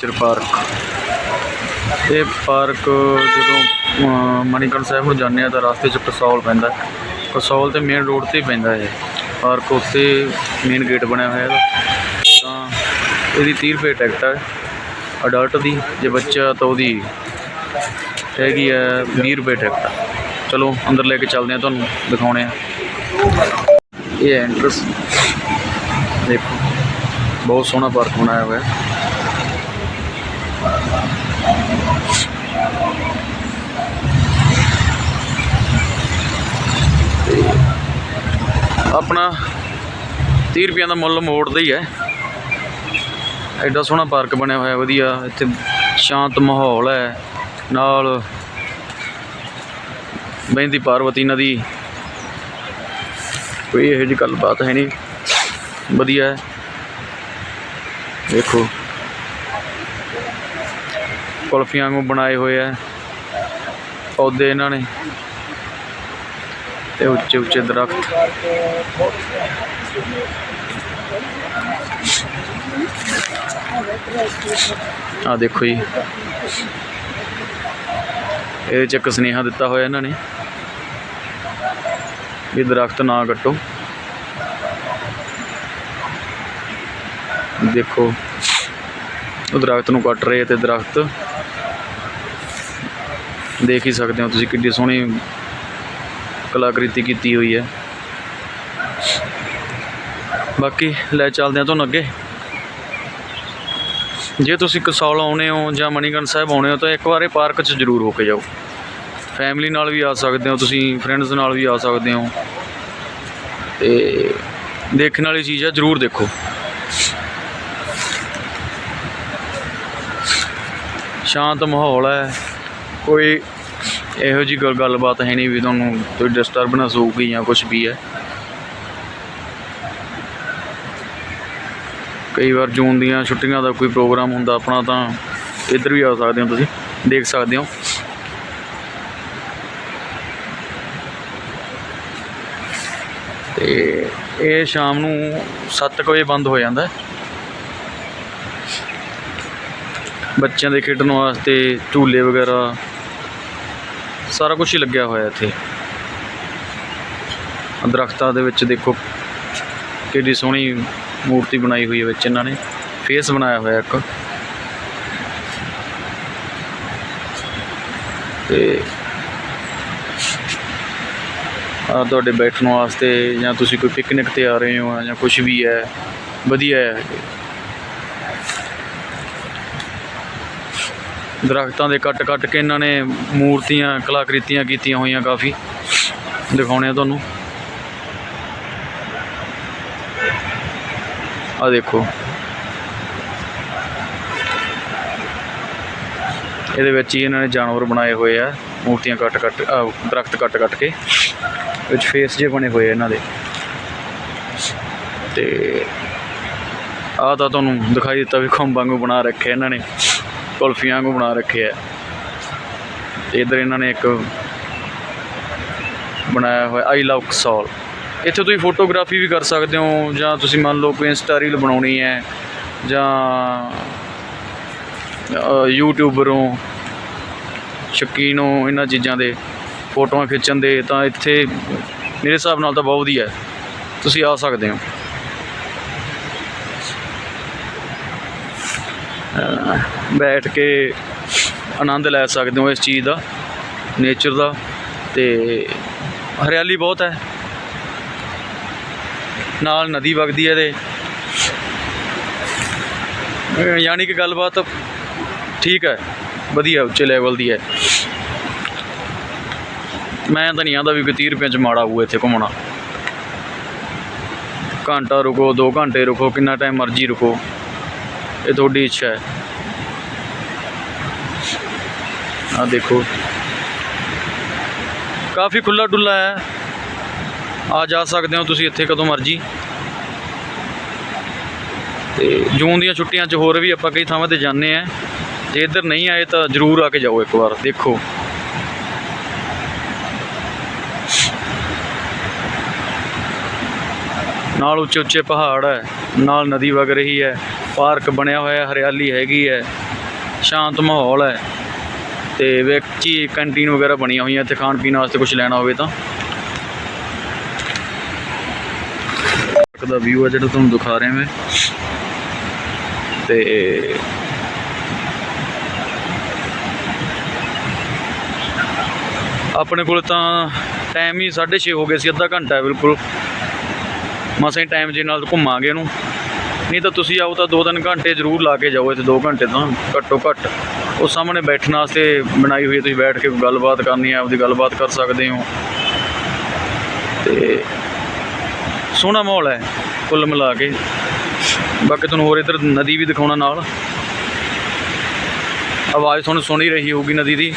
ਚਰ park ਇਹ park ਜਦੋਂ ਅਹ, ਮਣੀਕਰਨ ਸਾਹਿਬ ਨੂੰ ਜਾਂਦੇ ਆ ਤਾਂ ਰਸਤੇ 'ਚ ਕਸੌਲ ਪੈਂਦਾ ਹੈ। ਕਸੌਲ ਤੇ ਮੇਨ ਰੋਡ ਤੇ ਪੈਂਦਾ ਹੈ ਪਾਰਕ ਉੱਤੇ ਮੇਨ ਗੇਟ ਬਣਿਆ ਹੋਇਆ ਇਹਦਾ। ਤਾਂ ਇਹਦੀ 30 ਰੁਪਏ ਟਿਕਟ ਹੈ ਅਡਲਟ ਦੀ ਜੇ ਬੱਚਾ ਤਾਂ ਉਹਦੀ ਹੈਗੀ ਹੈ 20 ਰੁਪਏ ਟਿਕਟ ਚਲੋ ਅੰਦਰ ਲੈ ਕੇ ਚੱਲਦੇ ਆ ਤੁਹਾਨੂੰ ਦਿਖਾਉਣੇ ਆ ਇਹ ਐਂਟਰਸ ਦੇਖੋ। ਬਹੁਤ ਸੋਹਣਾ ਪਾਰਕ ਬਣਾਇਆ ਹੋਇਆ ਹੈ। ਆਪਣਾ 30 ਰੁਪਈਆਂ ਦਾ ਮੁੱਲ ਮੋੜ ਦਾ ਹੀ ਹੈ। ਐਡਾ ਸੋਹਣਾ ਪਾਰਕ ਬਣਿਆ ਹੋਇਆ, ਵਧੀਆ। ਇੱਥੇ ਸ਼ਾਂਤ ਮਾਹੌਲ ਹੈ। ਨਾਲ ਬਹਿੰਦੀ ਪਾਰਵਤੀ ਨਦੀ। ਕੋਈ ਇਹੋ ਜਿਹੀ ਗੱਲਬਾਤ ਹੈ ਨਹੀਂ। ਵਧੀਆ ਹੈ। ਦੇਖੋ ਕੁਲਫੀਆਂ ਨੂੰ ਬਣਾਏ ਹੋਏ ਆ। ਪੌਦੇ ਇਹਨਾਂ ਨੇ। ਤੇ ਉੱਚੇ ਉੱਚੇ ਦਰਖਤ। ਆ ਦੇਖੋ ਜੀ। ਇਹਦੇ ਚ ਇੱਕ ਸੁਨੇਹਾ ਦਿੱਤਾ ਹੋਇਆ ਇਹਨਾਂ ਨੇ। ਵੀ ਦਰਖਤ ਨਾ ਕੱਟੋ। ਦੇਖੋ। ਉਹ ਦਰਖਤ ਨੂੰ ਕੱਟ ਰਹੇ ਤੇ ਦਰਖਤ ਦੇਖ ਹੀ ਸਕਦੇ ਹੋ ਤੁਸੀਂ ਕਿੰਨੀ ਸੋਹਣੀ ਕਲਾਕ੍ਰਿਤੀ ਕੀਤੀ ਹੋਈ ਹੈ। ਬਾਕੀ ਲੈ ਚੱਲਦੇ ਹਾਂ ਤੁਹਾਨੂੰ ਅੱਗੇ। ਜੇ ਤੁਸੀਂ ਕਸੌਲ ਆਉਣੇ ਹੋ ਜਾਂ ਮਣੀਕਰਨ ਸਾਹਿਬ ਆਉਣੇ ਹੋ ਤਾਂ ਇੱਕ ਵਾਰ ਇਹ ਪਾਰਕ 'ਚ ਜ਼ਰੂਰ ਹੋ ਕੇ ਜਾਓ। ਫੈਮਿਲੀ ਨਾਲ ਵੀ ਆ ਸਕਦੇ ਹੋ ਤੁਸੀਂ ਫਰੈਂਡਸ ਨਾਲ ਵੀ ਆ ਸਕਦੇ ਹੋ। ਤੇ ਦੇਖਣ ਵਾਲੀ ਚੀਜ਼ ਹੈ, ਜ਼ਰੂਰ ਦੇਖੋ। ਸ਼ਾਂਤ ਮਾਹੌਲ ਹੈ। ਕੋਈ ਇਹੋ ਜੀ ਗੱਲ ਗੱਲਬਾਤ ਹੈ ਨਹੀਂ ਵੀ ਤੁਹਾਨੂੰ ਕੋਈ ਡਿਸਟਰਬੈਂਸ ਹੋਊਗੀ ਜਾਂ ਕੁਝ ਵੀ ਹੈ। ਕਈ ਵਾਰ ਜੂਨ ਦੀਆਂ ਛੁੱਟੀਆਂ ਦਾ ਕੋਈ ਪ੍ਰੋਗਰਾਮ ਹੁੰਦਾ ਆਪਣਾ ਤਾਂ ਇੱਧਰ ਵੀ ਆ ਸਕਦੇ ਹੋ ਤੁਸੀਂ, ਦੇਖ ਸਕਦੇ ਹੋ। ਤੇ ਇਹ ਸ਼ਾਮ ਨੂੰ 7 ਵਜੇ ਬੰਦ ਹੋ ਜਾਂਦਾ। ਬੱਚਿਆਂ ਦੇ ਖੇਡਣ ਵਾਸਤੇ ਝੂਲੇ ਵਗੈਰਾ ਸਾਰਾ ਕੁਝ ਹੀ ਲੱਗਿਆ ਹੋਇਆ ਇੱਥੇ। ਆਹ ਦਰਖਤਾਂ ਦੇ ਵਿੱਚ ਦੇਖੋ ਕਿੰਨੀ ਸੋਹਣੀ ਮੂਰਤੀ ਬਣਾਈ ਹੋਈ ਹੈ ਵਿੱਚ ਇਹਨਾਂ ਨੇ। ਫੇਸ ਬਣਾਇਆ ਹੋਇਆ ਇੱਕ। ਤੇ ਆ ਤੁਹਾਡੇ ਬੈਠਣ ਵਾਸਤੇ ਜਾਂ ਤੁਸੀਂ ਕੋਈ ਪਿਕਨਿਕ ਤੇ ਆ ਰਹੇ ਹੋ ਜਾਂ ਕੁਝ ਵੀ ਹੈ, ਵਧੀਆ ਹੈ। ਦਰਖਤਾਂ ਦੇ ਕੱਟ ਕੱਟ ਕੇ ਇਹਨਾਂ ਨੇ ਮੂਰਤੀਆਂ, ਕਲਾਕ੍ਰਿਤੀਆਂ ਕੀਤੀਆਂ ਹੋਈਆਂ ਕਾਫੀ। ਦਿਖਾਉਣੇ ਆ ਤੁਹਾਨੂੰ। ਆ ਦੇਖੋ। ਇਹਦੇ ਵਿੱਚ ਹੀ ਇਹਨਾਂ ਨੇ ਜਾਨਵਰ ਬਣਾਏ ਹੋਏ ਆ, ਮੂਰਤੀਆਂ ਕੱਟ ਕੱਟ ਅਹ ਦਰਖਤ ਕੱਟ ਕੱਟ ਕੇ। ਵਿੱਚ ਫੇਸ ਜੇ ਬਣੇ ਹੋਏ ਇਹਨਾਂ ਦੇ। ਤੇ ਆ ਤਾਂ ਤੁਹਾਨੂੰ ਦਿਖਾਈ ਦਿੱਤਾ ਵੀ ਖੰਭਾਂ ਨੂੰ ਬਣਾ ਰੱਖਿਆ ਇਹਨਾਂ ਨੇ। ਕੁਲਫੀਆਂ ਨੂੰ ਬਣਾ ਰੱਖਿਆ ਤੇ ਇਧਰ ਇਹਨਾਂ ਨੇ ਇੱਕ ਬਣਾਇਆ ਹੋਇਆ ਆਈ ਲਵ ਕਸੌਲ ਇੱਥੇ ਤੁਸੀਂ ਫੋਟੋਗ੍ਰਾਫੀ ਵੀ ਕਰ ਸਕਦੇ ਹੋ, ਜਾਂ ਤੁਸੀਂ ਮੰਨ ਲਓ ਕੋਈ ਇੰਸਟਾ ਰੀਲ ਬਣਾਉਣੀ ਹੈ, ਜਾਂ ਯੂਟਿਊਬਰੋਂ ਸ਼ੌਕੀਨ ਹੋ ਇਹਨਾਂ ਚੀਜ਼ਾਂ ਦੇ, ਫੋਟੋਆਂ ਖਿੱਚਣ ਦੇ, ਤਾਂ ਇੱਥੇ ਮੇਰੇ ਹਿਸਾਬ ਨਾਲ ਤਾਂ ਬਹੁਤ ਵਧੀਆ ਹੈ। ਤੁਸੀਂ ਆ ਸਕਦੇ ਹੋ। ਬੈਠ ਕੇ ਆਨੰਦ ਲੈ ਸਕਦੇ ਹੋ ਇਸ ਚੀਜ਼ ਦਾ ਨੇਚਰ ਦਾ ਤੇ ਹਰਿਆਲੀ ਬਹੁਤ ਹੈ। ਨਾਲ ਨਦੀ ਵਗਦੀ ਹੈ ਇਹਦੇ। ਯਾਨੀ ਕਿ ਗੱਲਬਾਤ ਠੀਕ ਹੈ, ਵਧੀਆ ਉੱਚੇ ਲੈਵਲ ਦੀ ਹੈ। ਮੈਂ ਤਾਂ ਨਹੀਂ ਆਂਦਾ ਵੀ ਕੋਈ 30 ਰੁਪਏ ਚ ਮਾੜਾ ਹੋਊ ਇੱਥੇ ਘੁੰਮਣਾ। ਘੰਟਾ ਰੁਕੋ 2 ਘੰਟੇ ਰੁਕੋ, ਕਿੰਨਾ ਟਾਈਮ ਮਰਜ਼ੀ ਰੁਕੋ। ਇਹ ਤੁਹਾਡੀ ਇੱਛਾ ਹੈ। ਆ ਦੇਖੋ। ਕਾਫੀ ਖੁੱਲਾ ਡੁੱਲਾ ਹੈ। ਆ ਜਾ ਸਕਦੇ ਹੋ ਤੁਸੀਂ ਇੱਥੇ ਕਦੋਂ ਮਰਜ਼ੀ। ਤੇ ਜੂਨ ਦੀਆਂ ਛੁੱਟੀਆਂ 'ਚ ਹੋਰ ਵੀ ਆਪਾਂ ਕਈ ਥਾਵਾਂ ਤੇ ਜਾਂਦੇ ਆ ਜੇ ਇੱਧਰ ਨਹੀਂ ਆਏ ਤਾਂ ਜ਼ਰੂਰ ਆ ਕੇ ਜਾਓ ਇੱਕ ਵਾਰ, ਦੇਖੋ। ਨਾਲ ਉੱਚੇ ਉੱਚੇ ਪਹਾੜ ਹੈ, ਨਾਲ ਨਦੀ ਵਗ ਰਹੀ ਹੈ। ਪਾਰਕ ਬਣਿਆ ਹੋਇਆ, ਹਰਿਆਲੀ ਹੈਗੀ ਹੈ। ਸ਼ਾਂਤ ਮਾਹੌਲ ਹੈ। ਤੇ ਵਿੱਚ ਹੀ ਕੰਟੀਨ ਵਗੈਰਾ ਬਣੀਆਂ ਹੋਈਆਂ, ਇੱਥੇ ਖਾਣ ਪੀਣ ਵਾਸਤੇ ਕੁਝ ਲੈਣਾ ਹੋਵੇ ਤਾਂ। ਦਾ ਵਿਊ ਹੈ ਜਿਹੜਾ ਤੁਹਾਨੂੰ ਦਿਖਾ ਰਿਹਾ ਮੈਂ। ਤੇ ਆਪਣੇ ਕੋਲ ਤਾਂ ਟਾਈਮ ਹੀ 6:30 ਹੋ ਗਏ ਸੀ, ਅੱਧਾ ਘੰਟਾ ਬਿਲਕੁਲ। ਮਸਾਂ ਹੀ ਟਾਈਮ ਜੇ ਨਾਲ ਘੁੰਮਾਂਗੇ ਇਹਨੂੰ। ਨਹੀਂ ਤਾਂ ਤੁਸੀਂ ਆਓ ਤਾਂ 2-3 ਘੰਟੇ ਜ਼ਰੂਰ ਲਾ ਕੇ ਜਾਓ, ਇੱਥੇ 2 ਘੰਟੇ ਤਾਂ ਘੱਟੋ ਘੱਟ। ਉਹ ਸਾਹਮਣੇ ਬੈਠਣ ਵਾਸਤੇ ਬਣਾਈ ਹੋਈ ਹੈ, ਤੁਸੀਂ ਬੈਠ ਕੇ ਗੱਲਬਾਤ ਕਰਨੀ ਹੈ, ਆਪਦੀ ਗੱਲਬਾਤ ਕਰ ਸਕਦੇ ਹੋ। ਤੇ ਸੋਹਣਾ ਮਾਹੌਲ ਹੈ, ਕੁੱਲ ਮਿਲਾ ਕੇ। ਬਾਕੀ ਤੁਹਾਨੂੰ ਹੋਰ ਇੱਧਰ ਨਦੀ ਵੀ ਦਿਖਾਉਣਾ ਨਾਲ। ਆਵਾਜ਼ ਤੁਹਾਨੂੰ ਸੁਣ ਹੀ ਰਹੀ ਹੋਊਗੀ ਨਦੀ ਦੀ।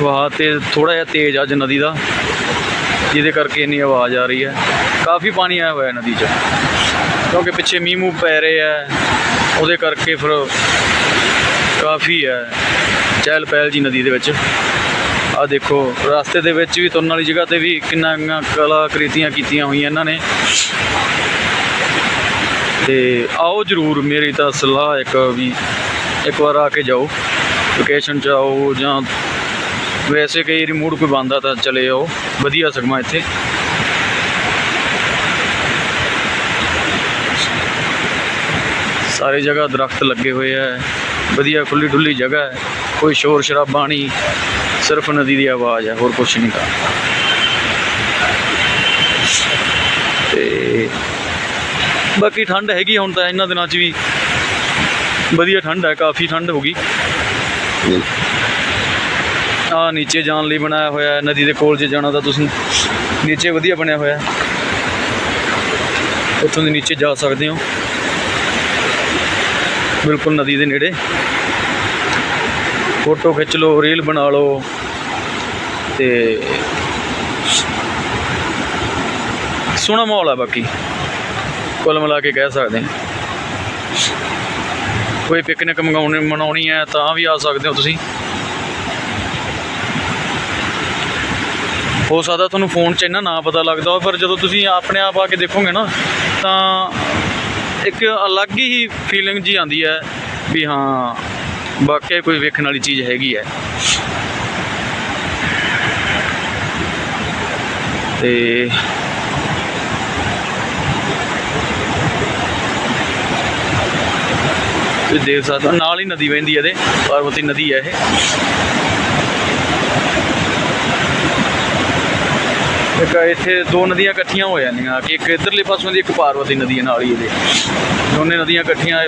ਵਹਾਅ ਤੇ ਥੋੜਾ ਜਿਹਾ ਤੇਜ਼ ਆ ਅੱਜ ਨਦੀ ਦਾ, ਜਿਹਦੇ ਕਰਕੇ ਇੰਨੀ ਆਵਾਜ਼ ਆ ਰਹੀ ਹੈ। ਕਾਫੀ ਪਾਣੀ ਆਇਆ ਹੋਇਆ ਨਦੀ 'ਚ। ਕਿਉਂਕਿ ਪਿੱਛੇ ਮੀਂਹ ਮੂੰਹ ਪੈ ਰਹੇ ਆ, ਉਹਦੇ ਕਰਕੇ ਫਿਰ ਕਾਫੀ ਹੈ ਚਹਿਲ ਪਹਿਲ ਜੀ ਨਦੀ ਦੇ ਵਿੱਚ। ਆ ਦੇਖੋ, ਰਸਤੇ ਦੇ ਵਿੱਚ ਵੀ ਤੁਰਨ ਵਾਲੀ ਜਗ੍ਹਾ ਤੇ ਵੀ ਕਿੰਨਾ ਕਲਾਕ੍ਰਿਤੀਆਂ ਕੀਤੀਆਂ ਹੋਈਆਂ ਇਹਨਾਂ ਨੇ। ਤੇ ਆਓ ਜਰੂਰ ਮੇਰੀ ਤਾਂ ਸਲਾਹ ਇੱਕ ਵੀ ਇੱਕ ਵਾਰ ਆ ਕੇ ਜਾਓ। ਲੋਕੇਸ਼ਨ ਚ ਆਓ ਜਾਂ ਵੈਸੇ ਕਈ ਰਿਮੂਡ ਕੋਈ ਬੰਦਾ ਤਾਂ ਚਲੇ ਆਓ। ਵਧੀਆ ਸਗਮਾ ਇੱਥੇ। ਸਾਰੇ ਜਗ੍ਹਾ ਦਰਖਤ ਲੱਗੇ ਹੋਏ ਆ। ਵਧੀਆ ਖੁੱਲੀ ਡੁੱਲੀ ਜਗ੍ਹਾ ਹੈ। ਕੋਈ ਸ਼ੋਰ ਸ਼ਰਾਬਾ ਨਹੀਂ। ਸਿਰਫ ਨਦੀ ਦੀ ਆਵਾਜ਼ ਹੈ, ਹੋਰ ਕੁਝ ਨਹੀਂ। ਗਾ ਤੇ ਬਾਕੀ ਠੰਡ ਹੈਗੀ ਹੁਣ ਤਾਂ ਇਹਨਾਂ ਦਿਨਾਂ 'ਚ ਵੀ। ਵਧੀਆ ਠੰਡ ਹੈ, ਕਾਫੀ ਠੰਡ ਹੋ ਗਈ। ਆ ਨੀਚੇ ਜਾਣ ਲਈ ਬਣਾਇਆ ਹੋਇਆ ਹੈ, ਨਦੀ ਦੇ ਕੋਲ ਜੇ ਜਾਣਾ ਤਾਂ ਤੁਸੀਂ। ਨੀਚੇ ਵਧੀਆ ਬਣਿਆ ਹੋਇਆ ਹੈ। ਉੱਥੋਂ ਦੇ ਨੀਚੇ ਜਾ ਸਕਦੇ ਹੋ। ਬਿਲਕੁਲ ਨਦੀ ਦੇ ਨੇੜੇ। ਫੋਟੋ ਖਿੱਚ ਲਓ ਰੀਲ ਬਣਾ ਲਓ ਤੇ ਸੋਹਣਾ ਮਾਹੌਲ ਆ ਬਾਕੀ। ਕੁੱਲ ਮਿਲਾ ਕੇ ਕਹਿ ਸਕਦੇ ਕੋਈ ਪਿਕਨਿਕ ਮੰਗਾਉਣੀ, ਮਨਾਉਣੀ ਹੈ ਤਾਂ ਵੀ ਆ ਸਕਦੇ ਹੋ ਤੁਸੀਂ। ਹੋ ਸਕਦਾ ਤੁਹਾਨੂੰ ਫੋਨ 'ਚ ਇੰਨਾ ਨਾ ਪਤਾ ਲੱਗਦਾ ਪਰ ਜਦੋਂ ਤੁਸੀਂ ਆਪਣੇ ਆਪ ਆ ਕੇ ਦੇਖੋਗੇ ਨਾ, ਤਾਂ ਇੱਕ ਅਲੱਗ ਹੀ ਫੀਲਿੰਗ ਜੀ ਆਉਂਦੀ ਹੈ ਵੀ ਹਾਂ, ਵਾਕਿਆ ਕੋਈ ਵੇਖਣ ਵਾਲੀ ਚੀਜ਼ ਹੈਗੀ ਹੈ। ਤੇ ਤੁਸੀਂ ਦੇਖ ਸਕਦੇ ਹੋ ਨਾਲ ਹੀ ਨਦੀ ਵਹਿੰਦੀ ਹੈ ਇਹਦੇ, ਪਾਰਵਤੀ ਨਦੀ ਹੈ ਇਹ। ਇੱਕ ਇੱਥੇ ਦੋ ਨਦੀਆਂ ਇਕੱਠੀਆਂ ਹੋ ਜਾਂਦੀਆਂ ਕਿ ਇੱਕ ਇਧਰਲੇ ਪਾਸੋਂ ਦੀ, ਇੱਕ ਪਾਰਵਤੀ ਨਦੀ ਹੈ ਨਾਲ ਹੀ ਇਹਦੇ। ਦੋਨੇ ਨਦੀਆਂ ਇਕੱਠੀਆਂ,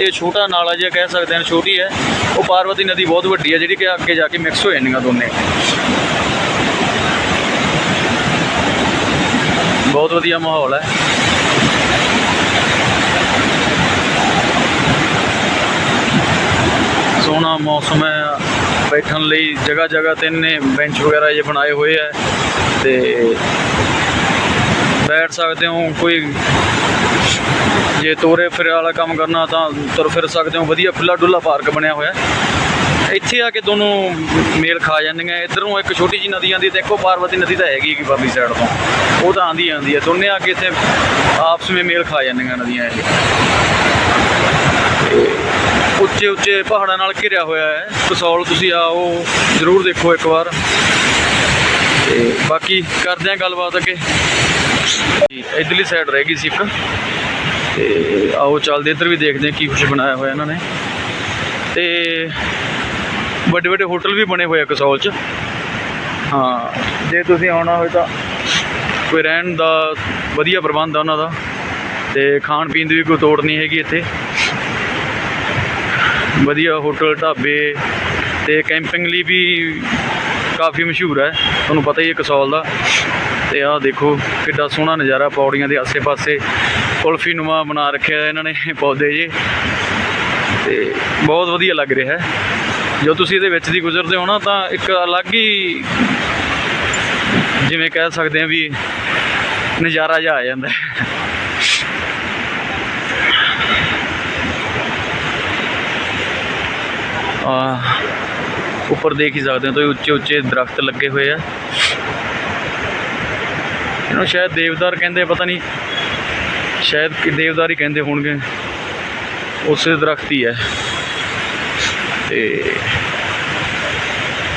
ਇਹ ਛੋਟਾ ਨਾਲਾ ਜਿਹਾ ਕਹਿ ਸਕਦੇ ਹਾਂ, ਛੋਟੀ ਹੈ। ਉਹ ਪਾਰਵਤੀ ਨਦੀ ਬਹੁਤ ਵੱਡੀ ਹੈ, ਜਿਹੜੀ ਕਿ ਅੱਗੇ ਜਾ ਕੇ ਮਿਕਸ ਹੋ ਜਾਂਦੀਆਂ ਦੋਨੇ। ਬਹੁਤ ਵਧੀਆ ਮਾਹੌਲ ਹੈ। ਸੋਹਣਾ ਮੌਸਮ ਹੈ। ਬੈਠਣ ਲਈ ਜਗ੍ਹਾ ਜਗ੍ਹਾ ਤੇ ਨੇ ਬੈਂਚ ਵਗੈਰਾ ਜੇ ਬਣਾਏ ਹੋਏ ਹੈ। ਤੇ ਬੈਠ ਸਕਦੇ ਹੋ, ਕੋਈ ਜੇ ਤੋਰੇ ਫਿਰ ਵਾਲਾ ਕੰਮ ਕਰਨਾ ਤਾਂ ਤੁਰ ਫਿਰ ਸਕਦੇ ਹੋ। ਵਧੀਆ ਖੁੱਲਾ ਡੁੱਲਾ ਪਾਰਕ ਬਣਿਆ ਹੋਇਆ ਇੱਥੇ ਆ ਕੇ ਦੋਨੋਂ ਮੇਲ ਖਾ ਜਾਂਦੀਆਂ। ਇਧਰੋਂ ਇੱਕ ਛੋਟੀ ਜੀ ਨਦੀ ਆਉਂਦੀ ਤੇ ਇੱਕੋ ਪਾਰਵਤੀ ਨਦੀ ਤਾਂ ਹੈਗੀ ਕਿ ਪਰਲੀ ਸਾਈਡ ਤੋਂ। ਉਹ ਤਾਂ ਆਂਦੀ ਆਂਦੀ ਹੈ। ਦੋਨੇ ਆ ਕੇ ਇੱਥੇ ਆਪਸ ਵਿੱਚ ਮੇਲ ਖਾ ਜਾਂਦੀਆਂ ਨਦੀਆਂ ਇਹ। ਉੱਚੇ ਉੱਚੇ ਪਹਾੜਾਂ ਨਾਲ ਘਿਰਿਆ ਹੋਇਆ ਹੈ। ਕਸੌਲ ਤੁਸੀਂ ਆਓ, ਜ਼ਰੂਰ ਦੇਖੋ ਇੱਕ ਵਾਰ। ਤੇ ਬਾਕੀ ਕਰਦੇ ਹਾਂ ਗੱਲਬਾਤ ਅੱਗੇ। ਜੀ, ਇੱਧਰਲੀ ਸਾਈਡ ਰਹਿ ਗਈ ਸੀ ਇੱਕ। ਤੇ ਆਓ ਚੱਲਦੇ ਇੱਧਰ ਵੀ ਦੇਖਦੇ ਹਾਂ ਕੀ ਕੁਛ ਬਣਾਇਆ ਹੋਇਆ ਇਹਨਾਂ ਨੇ। ਤੇ ਵੱਡੇ ਵੱਡੇ ਹੋਟਲ ਵੀ ਬਣੇ ਹੋਏ ਆ ਕਸੌਲ 'ਚ। ਹਾਂ ਜੇ ਤੁਸੀਂ ਆਉਣਾ ਹੋਵੇ ਤਾਂ ਕੋਈ ਰਹਿਣ ਦਾ ਵਧੀਆ ਪ੍ਰਬੰਧ ਆ ਉਹਨਾਂ ਦਾ। ਤੇ ਖਾਣ ਪੀਣ ਦੀ ਵੀ ਕੋਈ ਤੋੜ ਨਹੀਂ ਹੈਗੀ ਇੱਥੇ। ਵਧੀਆ ਹੋਟਲ ਢਾਬੇ ਤੇ ਕੈਂਪਿੰਗ ਲਈ ਵੀ ਕਾਫੀ ਮਸ਼ਹੂਰ ਹੈ। ਤੁਹਾਨੂੰ ਪਤਾ ਹੀ ਹੈ ਕਸੌਲ ਦਾ। ਤੇ ਆਹ ਦੇਖੋ ਕਿੱਡਾ ਸੋਹਣਾ ਨਜ਼ਾਰਾ ਪੌੜੀਆਂ ਦੇ ਆਸੇ-ਪਾਸੇ। ਕੁਲਫੀ ਨੁਮਾ ਬਣਾ ਰੱਖਿਆ ਇਹਨਾਂ ਨੇ ਪੌਦੇ ਜੇ। ਤੇ ਬਹੁਤ ਵਧੀਆ ਲੱਗ ਰਿਹਾ ਹੈ। ਜੋ ਤੁਸੀਂ ਇਹਦੇ ਵਿੱਚ ਦੀ ਗੁਜ਼ਰਦੇ ਹੋ ਨਾ, ਤਾਂ ਇੱਕ ਅਲੱਗ ਹੀ ਜਿਵੇਂ ਕਹਿ ਸਕਦੇ ਹਾਂ ਵੀ ਨਜ਼ਾਰਾ ਜਿਹਾ ਆ ਜਾਂਦਾ ਹੈ। ਆ ਉੱਪਰ ਦੇਖ ਹੀ ਸਕਦੇ ਹੋ ਤੁਸੀਂ, ਉੱਚੇ ਉੱਚੇ ਦਰਖਤ ਲੱਗੇ ਹੋਏ ਆ। ਇਹਨੂੰ ਸ਼ਾਇਦ ਦੇਵਦਾਰ ਕਹਿੰਦੇ, ਪਤਾ ਨਹੀਂ, ਸ਼ਾਇਦ ਕਿ ਦੇਵਦਾਰ ਹੀ ਕਹਿੰਦੇ ਹੋਣਗੇ। ਉਸੇ ਦਰਖਤ ਹੀ ਹੈ। ਤੇ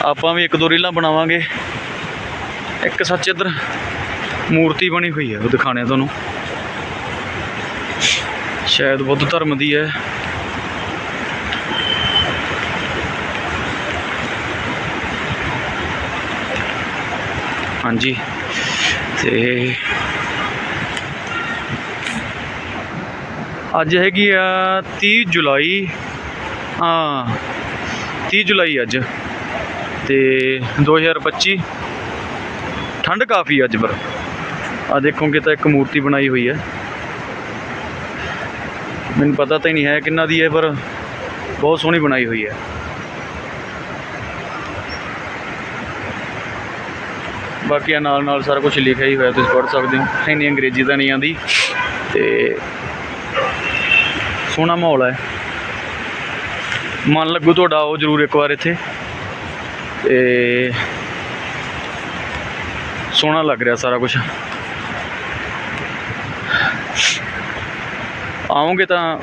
ਆਪਾਂ ਵੀ ਇੱਕ ਦੋ ਰੀਲਾਂ ਬਣਾਵਾਂਗੇ। ਇੱਕ ਸੱਚ ਇੱਧਰ ਮੂਰਤੀ ਬਣੀ ਹੋਈ ਹੈ, ਉਹ ਦਿਖਾਣੇ ਤੁਹਾਨੂੰ। ਸ਼ਾਇਦ ਬੁੱਧ ਧਰਮ ਦੀ ਹੈ। ਹਾਂਜੀ। ਤੇ ਅੱਜ ਹੈਗੀ ਆ 30 ਜੁਲਾਈ। ਹਾਂ 30 ਜੁਲਾਈ ਅੱਜ। ਤੇ 2025 ਠੰਡ ਕਾਫੀ ਅੱਜ ਪਰ। ਆ ਦੇਖੋਗੇ ਤਾਂ ਇੱਕ ਮੂਰਤੀ ਬਣਾਈ ਹੋਈ ਹੈ। ਮੈਨੂੰ ਪਤਾ ਤਾਂ ਨਹੀਂ ਹੈ ਕਿੰਨਾ ਦੀ ਹੈ ਪਰ ਬਹੁਤ ਸੋਹਣੀ ਬਣਾਈ ਹੋਈ ਹੈ। ਬਾਕੀ ਆ ਨਾਲ ਨਾਲ ਸਾਰਾ ਕੁਝ ਲਿਖਿਆ ਹੀ ਹੋਇਆ, ਤੁਸੀਂ ਪੜ੍ਹ ਸਕਦੇ ਹੋ। ਇੰਨੀ ਅੰਗਰੇਜ਼ੀ ਤਾਂ ਨਹੀਂ ਆਂਦੀ ਤੇ ਸੋਹਣਾ ਮਾਹੌਲ ਹੈ ਮਨ ਲੱਗੂ ਤੁਹਾਡਾ ਆਓ ਜਰੂਰ ਇੱਕ ਵਾਰ ਇੱਥੇ। ਤੇ ਸੋਹਣਾ ਲੱਗ ਰਿਹਾ ਸਾਰਾ ਕੁਝ ਆਉਂਗੇ ਤਾਂ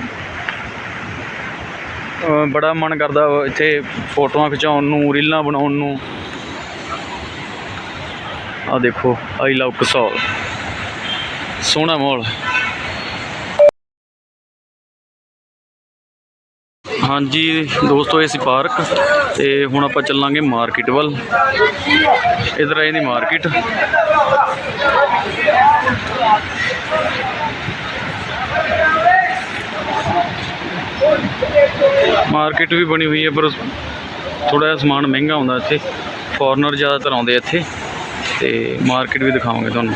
ਬੜਾ ਮਨ ਕਰਦਾ ਇੱਥੇ ਫੋਟੋਆਂ ਖਿਚਾਉਣ ਨੂੰ, ਰੀਲਾਂ ਬਣਾਉਣ ਨੂੰ। ਆ ਦੇਖੋ ਆਈ ਲਵ ਕਸੌਲ ਸੋਹਣਾ ਮਾਹੌਲ। ਹਾਂਜੀ ਦੋਸਤੋ, ਇਹ ਸੀ ਪਾਰਕ, ਤੇ ਹੁਣ ਆਪਾਂ ਚੱਲਾਂਗੇ ਮਾਰਕੀਟ ਵੱਲ। ਇਧਰ ਆਏ ਦੀ ਮਾਰਕੀਟ। ਮਾਰਕੀਟ ਵੀ ਬਣੀ ਹੋਈ ਹੈ, ਪਰ ਥੋੜਾ ਜਿਹਾ ਸਮਾਨ ਮਹਿੰਗਾ ਆਉਂਦਾ ਇੱਥੇ। ਫੋਰਨਰ ਜ਼ਿਆਦਾਤਰ ਆਉਂਦੇ ਇੱਥੇ। ਤੇ ਮਾਰਕੀਟ ਵੀ ਦਿਖਾਵਾਂਗੇ ਤੁਹਾਨੂੰ।